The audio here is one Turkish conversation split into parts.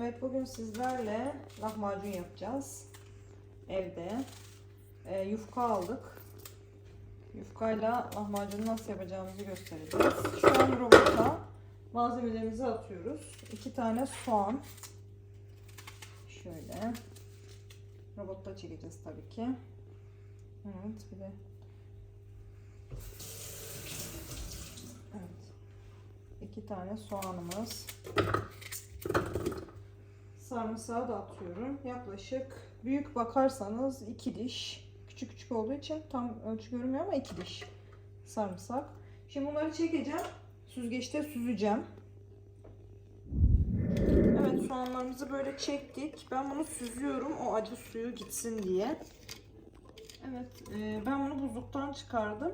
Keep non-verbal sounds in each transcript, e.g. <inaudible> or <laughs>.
Evet bugün sizlerle lahmacun yapacağız. Evde. Ee, yufka aldık. Yufkayla lahmacunu nasıl yapacağımızı göstereceğiz. Şu an robota malzemelerimizi atıyoruz. İki tane soğan. Şöyle. Robotta çekeceğiz tabii ki. Evet bir de Evet. İki tane soğanımız. Sarımsağı da atıyorum. Yaklaşık büyük bakarsanız iki diş. Küçük küçük olduğu için tam ölçü görünmüyor ama iki diş sarımsak. Şimdi bunları çekeceğim. Süzgeçte süzeceğim. Evet soğanlarımızı böyle çektik. Ben bunu süzüyorum o acı suyu gitsin diye. Evet e, ben bunu buzluktan çıkardım.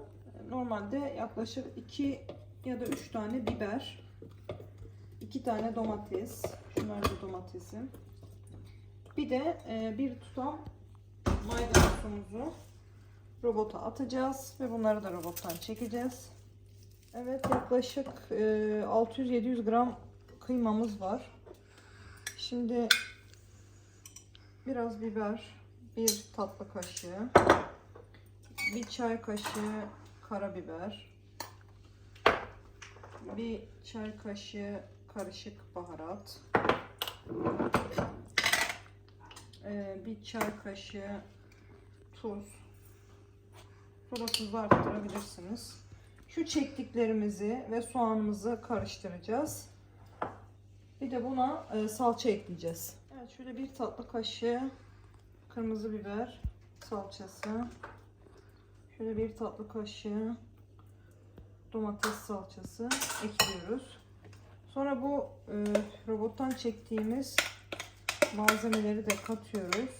Normalde yaklaşık 2 ya da 3 tane biber. 2 tane domates. Da domatesim. Bir de e, bir tutam maydanozumuzu robota atacağız ve bunları da robottan çekeceğiz. Evet yaklaşık e, 600-700 gram kıymamız var. Şimdi biraz biber, bir tatlı kaşığı, bir çay kaşığı karabiber, bir çay kaşığı karışık baharat, ee, bir çay kaşığı tuz. Sonra tuzu arttırabilirsiniz. Şu çektiklerimizi ve soğanımızı karıştıracağız. Bir de buna e, salça ekleyeceğiz. Evet şöyle bir tatlı kaşığı kırmızı biber salçası. Şöyle bir tatlı kaşığı domates salçası ekliyoruz. Sonra bu e, robottan çektiğimiz malzemeleri de katıyoruz.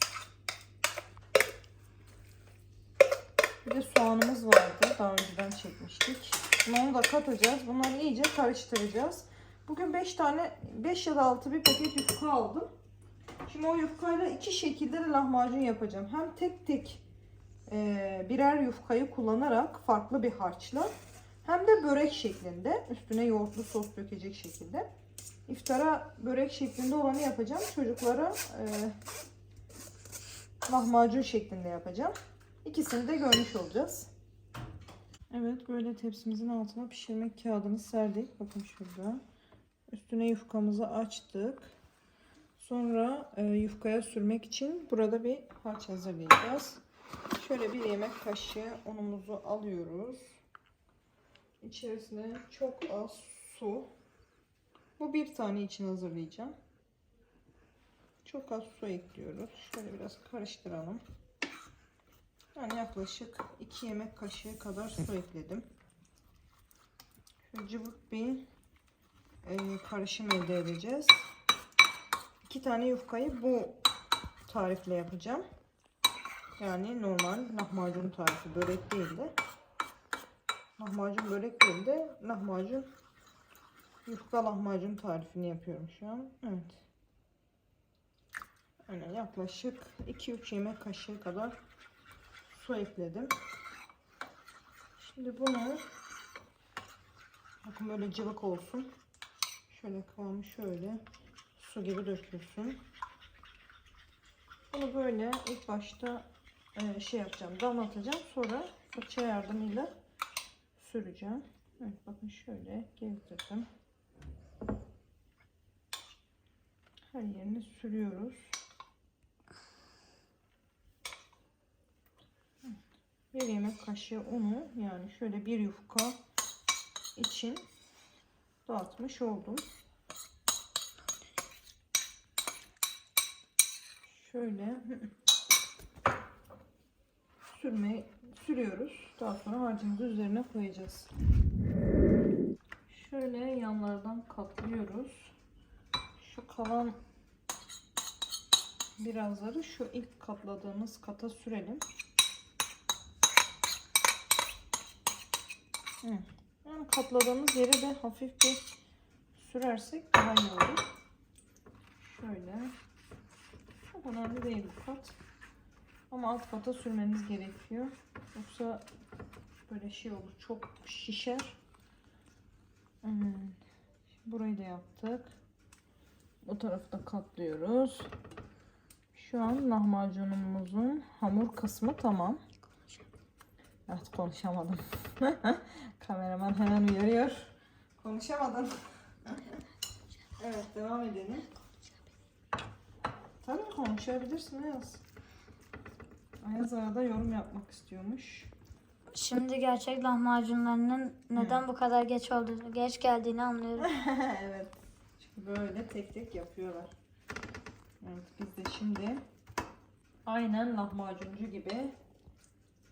Bir de soğanımız vardı. Daha önceden çekmiştik. Şimdi onu da katacağız. Bunları iyice karıştıracağız. Bugün 5 tane 5 ya da 6 bir paket yufka aldım. Şimdi o yufkayla iki şekilde de lahmacun yapacağım. Hem tek tek e, birer yufkayı kullanarak farklı bir harçla hem de börek şeklinde üstüne yoğurtlu sos dökecek şekilde. İftara börek şeklinde olanı yapacağım. Çocuklara e, lahmacun şeklinde yapacağım. İkisini de görmüş olacağız. Evet böyle tepsimizin altına pişirmek kağıdını serdik. Bakın şurada. Üstüne yufkamızı açtık. Sonra e, yufkaya sürmek için burada bir harç hazırlayacağız. Şöyle bir yemek kaşığı unumuzu alıyoruz. İçerisine çok az su. Bu bir tane için hazırlayacağım. Çok az su ekliyoruz. Şöyle biraz karıştıralım. Yani yaklaşık 2 yemek kaşığı kadar su ekledim. Şöyle cıvık bir e, karışım elde edeceğiz. 2 tane yufkayı bu tarifle yapacağım. Yani normal lahmacun tarifi börek değil de lahmacun börek değil de lahmacun yufka lahmacun tarifini yapıyorum şu an. Evet. Yani yaklaşık 2-3 yemek kaşığı kadar su ekledim. Şimdi bunu bakın böyle cıvık olsun. Şöyle kıvamı şöyle su gibi dökülsün. Bunu böyle ilk başta e, şey yapacağım, damlatacağım. Sonra fırça yardımıyla süreceğim. Evet bakın şöyle gezdirdim. Her yerini sürüyoruz. Bir yemek kaşığı unu yani şöyle bir yufka için dağıtmış oldum. Şöyle sürme sürüyoruz. Daha sonra harcımızı üzerine koyacağız. Şöyle yanlardan katlıyoruz. Şu kalan birazları şu ilk katladığımız kata sürelim. Yani katladığımız yere de hafif bir sürersek daha iyi olur. Şöyle. Çok önemli değil bu kat. Ama alt kata sürmeniz gerekiyor. Yoksa böyle şey olur. Çok şişer. Şimdi burayı da yaptık. Bu tarafı da katlıyoruz. Şu an lahmacunumuzun hamur kısmı tamam. Evet konuşamadım. <laughs> Kameraman hemen uyarıyor. Konuşamadım. evet devam edelim. Tabii konuşabilirsin Ayaz. Ayaz arada yorum yapmak istiyormuş. Şimdi gerçek lahmacunlarının neden bu kadar geç olduğunu, geç geldiğini anlıyorum. <laughs> evet. Çünkü böyle tek tek yapıyorlar. Evet biz de şimdi aynen lahmacuncu gibi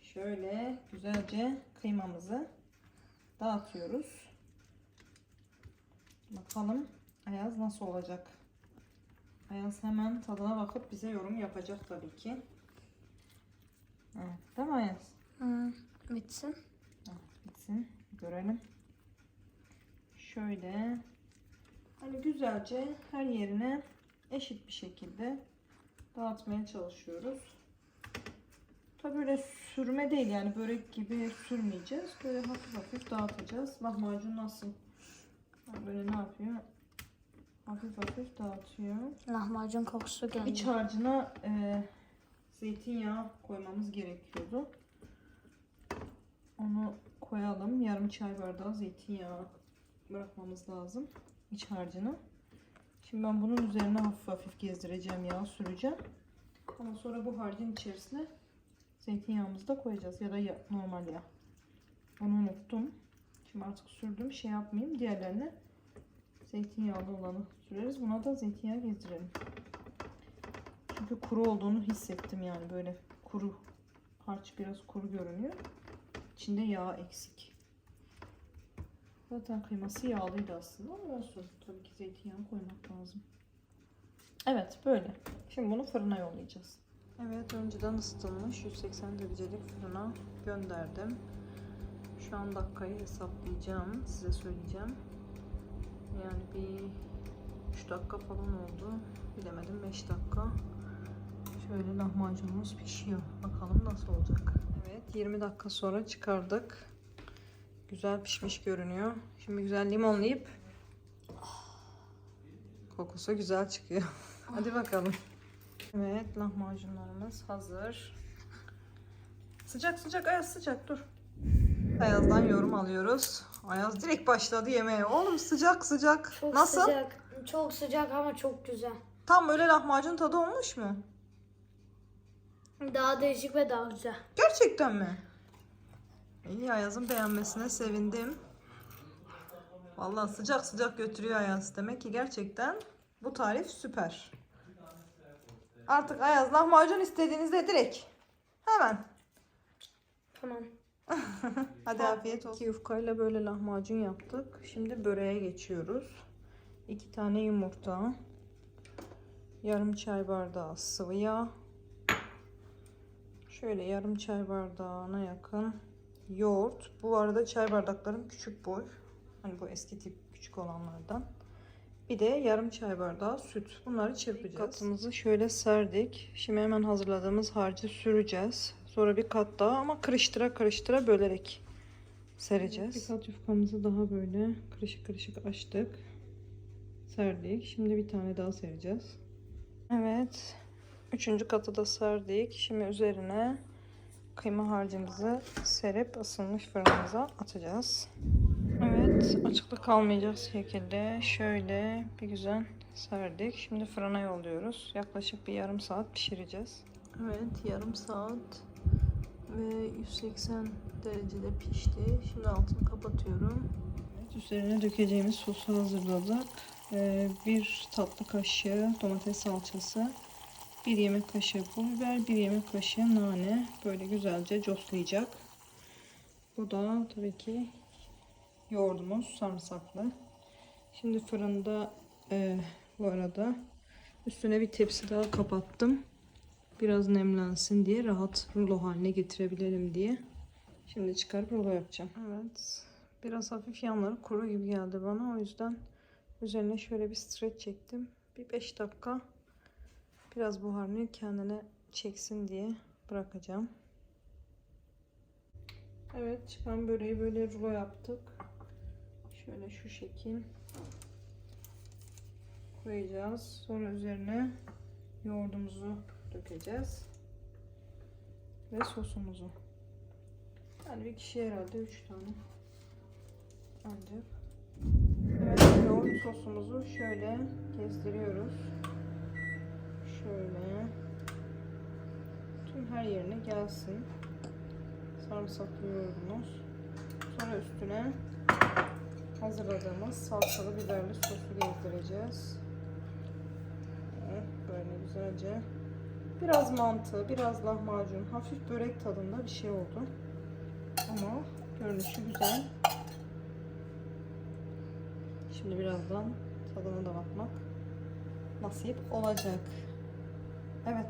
şöyle güzelce kıymamızı dağıtıyoruz. Bakalım Ayaz nasıl olacak? Ayaz hemen tadına bakıp bize yorum yapacak tabii ki. Evet, değil mi Ayaz? Hmm, bitsin. Bitsin. Görelim. Şöyle hani güzelce her yerine eşit bir şekilde dağıtmaya çalışıyoruz. Tabi böyle sürme değil yani börek gibi sürmeyeceğiz. Böyle hafif hafif dağıtacağız. Lahmacun nasıl? Böyle ne yapıyor? Hafif hafif dağıtıyor. Lahmacun kokusu geldi. İç harcına e, zeytinyağı koymamız gerekiyordu. Onu koyalım. Yarım çay bardağı zeytinyağı bırakmamız lazım. iç harcını. Şimdi ben bunun üzerine hafif hafif gezdireceğim. Yağ süreceğim. Ama sonra bu harcın içerisine zeytinyağımızı da koyacağız. Ya da ya, normal yağ. Onu unuttum. Şimdi artık sürdüm. Şey yapmayayım. Diğerlerine zeytinyağlı olanı süreriz. Buna da zeytinyağı gezdirelim. Çünkü kuru olduğunu hissettim yani böyle kuru harç biraz kuru görünüyor. İçinde yağ eksik. Zaten kıyması yağlıydı aslında ama olsun. Tabii ki zeytinyağı koymak lazım. Evet böyle. Şimdi bunu fırına yollayacağız. Evet önceden ısıtılmış 180 derecelik fırına gönderdim. Şu an dakikayı hesaplayacağım. Size söyleyeceğim. Yani bir 3 dakika falan oldu. Bilemedim 5 dakika. Şöyle lahmacunumuz pişiyor. Bakalım nasıl olacak. Evet 20 dakika sonra çıkardık. Güzel pişmiş görünüyor. Şimdi güzel limonlayıp kokusu güzel çıkıyor. <laughs> Hadi bakalım. Evet lahmacunlarımız hazır. Sıcak sıcak Ayaz sıcak dur. Ayaz'dan yorum alıyoruz. Ayaz direkt başladı yemeğe. Oğlum sıcak sıcak. Çok Nasıl? sıcak. Çok sıcak ama çok güzel. Tam böyle lahmacun tadı olmuş mu? Daha değişik ve daha güzel. Gerçekten mi? İyi Ayaz'ın beğenmesine sevindim. Vallahi sıcak sıcak götürüyor Ayaz. Demek ki gerçekten bu tarif süper. Artık Ayaz lahmacun istediğinizde direkt. Hemen. Tamam. <laughs> Hadi afiyet olsun. İki yufkayla böyle lahmacun yaptık. Şimdi böreğe geçiyoruz. İki tane yumurta. Yarım çay bardağı sıvı yağ. Şöyle yarım çay bardağına yakın yoğurt. Bu arada çay bardaklarım küçük boy. Hani bu eski tip küçük olanlardan. Bir de yarım çay bardağı süt. Bunları çırpacağız. Katımızı şöyle serdik. Şimdi hemen hazırladığımız harcı süreceğiz. Sonra bir kat daha ama karıştıra karıştıra bölerek sereceğiz. Bir kat yufkamızı daha böyle kırışık kırışık açtık. Serdik. Şimdi bir tane daha sereceğiz. Evet. Üçüncü katı da serdik. Şimdi üzerine kıyma harcımızı serip ısınmış fırınımıza atacağız. Evet, açıklık kalmayacak şekilde şöyle bir güzel serdik. Şimdi fırına yolluyoruz. Yaklaşık bir yarım saat pişireceğiz. Evet, yarım saat ve 180 derecede pişti. Şimdi altını kapatıyorum. Evet, üzerine dökeceğimiz sosu hazırladık. Ee, bir tatlı kaşığı domates salçası, bir yemek kaşığı pul biber, bir yemek kaşığı nane. Böyle güzelce coslayacak. Bu da tabii ki yoğurdumuz sarımsaklı. Şimdi fırında e, bu arada üstüne bir tepsi daha kapattım. Biraz nemlensin diye rahat rulo haline getirebilelim diye. Şimdi çıkarıp rulo yapacağım. Evet. Biraz hafif yanları kuru gibi geldi bana. O yüzden üzerine şöyle bir streç çektim. Bir 5 dakika biraz buharını kendine çeksin diye bırakacağım. Evet çıkan böreği böyle rulo yaptık. Şöyle şu şekil. koyacağız. Sonra üzerine yoğurdumuzu dökeceğiz. Ve sosumuzu. Yani bir kişiye herhalde 3 tane. Ancak. Evet yoğurt sosumuzu şöyle gezdiriyoruz. Şöyle. Tüm her yerine gelsin. Sarımsaklı yoğurdumuz. Sonra üstüne hazırladığımız salçalı biberli sosu gezdireceğiz. Böyle güzelce. Biraz mantı, biraz lahmacun, hafif börek tadında bir şey oldu. Ama görünüşü güzel. Şimdi birazdan tadına da bakmak nasip olacak. Evet,